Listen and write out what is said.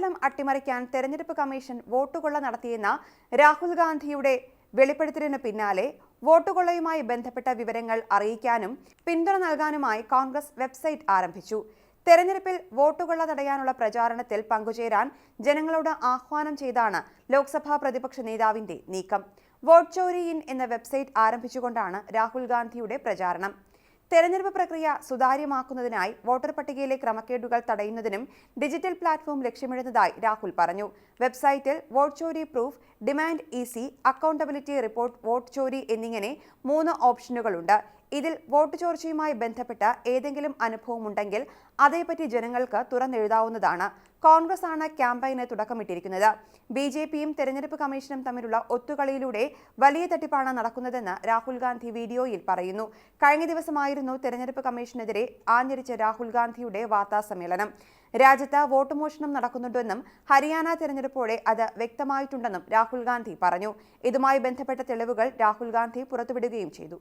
വിധിഫലം അട്ടിമറിക്കാൻ തെരഞ്ഞെടുപ്പ് കമ്മീഷൻ വോട്ടുകൊള്ള നടത്തിയെന്ന രാഹുൽ ഗാന്ധിയുടെ വെളിപ്പെടുത്തലിന് പിന്നാലെ വോട്ടുകൊള്ളയുമായി ബന്ധപ്പെട്ട വിവരങ്ങൾ അറിയിക്കാനും പിന്തുണ നൽകാനുമായി കോൺഗ്രസ് വെബ്സൈറ്റ് ആരംഭിച്ചു. തെരഞ്ഞെടുപ്പിൽ വോട്ടുകൊള്ള തടയാനുള്ള പ്രചാരണത്തിൽ പങ്കുചേരാൻ ജനങ്ങളോട് ആഹ്വാനം ചെയ്താണ് ലോക്സഭാ പ്രതിപക്ഷ നേതാവിന്റെ നീക്കം. വോട്ട് ചോരി ഇൻ എന്ന വെബ്സൈറ്റ് ആരംഭിച്ചുകൊണ്ടാണ് രാഹുൽ ഗാന്ധിയുടെ പ്രചാരണം. തെരഞ്ഞെടുപ്പ് പ്രക്രിയ സുതാര്യമാക്കുന്നതിനായി വോട്ടർ പട്ടികയിലെ ക്രമക്കേടുകൾ തടയുന്നതിനും ഡിജിറ്റൽ പ്ലാറ്റ്ഫോം ലക്ഷ്യമിടുന്നതായി രാഹുൽ പറഞ്ഞു. വെബ്സൈറ്റിൽ vote ചോരി proof demand EC accountability report vote ചോരി എന്നിങ്ങനെ മൂന്ന് ഓപ്ഷനുകളുണ്ട്. ഇതിൽ വോട്ട് ചോർച്ചയുമായി ബന്ധപ്പെട്ട ഏതെങ്കിലും അനുഭവമുണ്ടെങ്കിൽ അതേപ്പറ്റി ജനങ്ങൾക്ക് തുറന്നെഴുതാവുന്നതാണ്. കോൺഗ്രസ് ആണ് ക്യാമ്പയിന് തുടക്കമിട്ടിരിക്കുന്നത്. ബി ജെ പിയും തെരഞ്ഞെടുപ്പ് കമ്മീഷനും തമ്മിലുള്ള ഒത്തുകളിയിലൂടെ വലിയ തട്ടിപ്പാണ് നടക്കുന്നതെന്ന് രാഹുൽ ഗാന്ധി വീഡിയോയിൽ പറയുന്നു. കഴിഞ്ഞ ദിവസമായിരുന്നു തെരഞ്ഞെടുപ്പ് കമ്മീഷനെതിരെ ആഞ്ഞരിച്ച രാഹുൽ ഗാന്ധിയുടെ വാർത്താ സമ്മേളനം രാജ്യത്ത് വോട്ട് മോഷണം നടക്കുന്നുണ്ടെന്നും ഹരിയാന തെരഞ്ഞെടുപ്പോടെ അത് വ്യക്തമായിട്ടുണ്ടെന്നും രാഹുൽ ഗാന്ധി പറഞ്ഞു. ഇതുമായി ബന്ധപ്പെട്ട തെളിവുകൾ രാഹുൽ ഗാന്ധി പുറത്തുവിടുകയും ചെയ്തു.